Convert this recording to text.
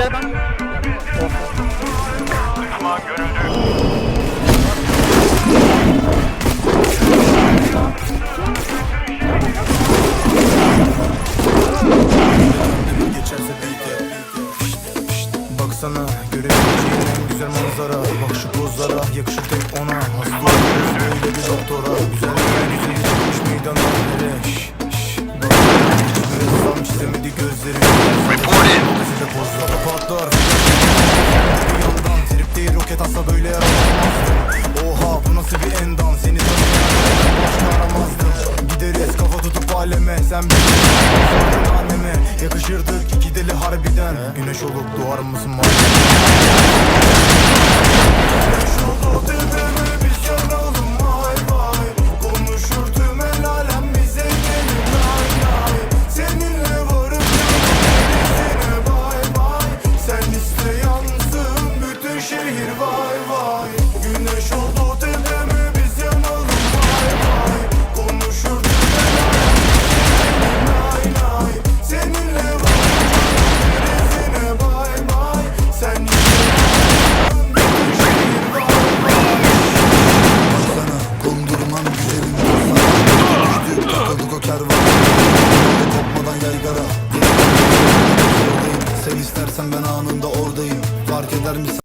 bir adam. Düşman görebileceğin en güzel manzara Bak şu pozlara yakışır tek ona patlar Bir yandan trip değil roket atsa böyle yaramazdım. Oha bu nasıl bir endam? Seni tanıyan başka aramazdım. Gideriz kafa tutup aleme. Sen bir anneme Yakışırdık. İki deli harbiden. Güneş olup doğar mısın? Güneş oldu tepeme biz yanalım. Vay vay Konuşurduk nay nay Seninle vay Rezine bay bay Sen Sana kondurman üzerinde Sana düştü takalık o kervan Kopmadan yaygara. Sen istersen ben anında oradayım. Fark eder misin?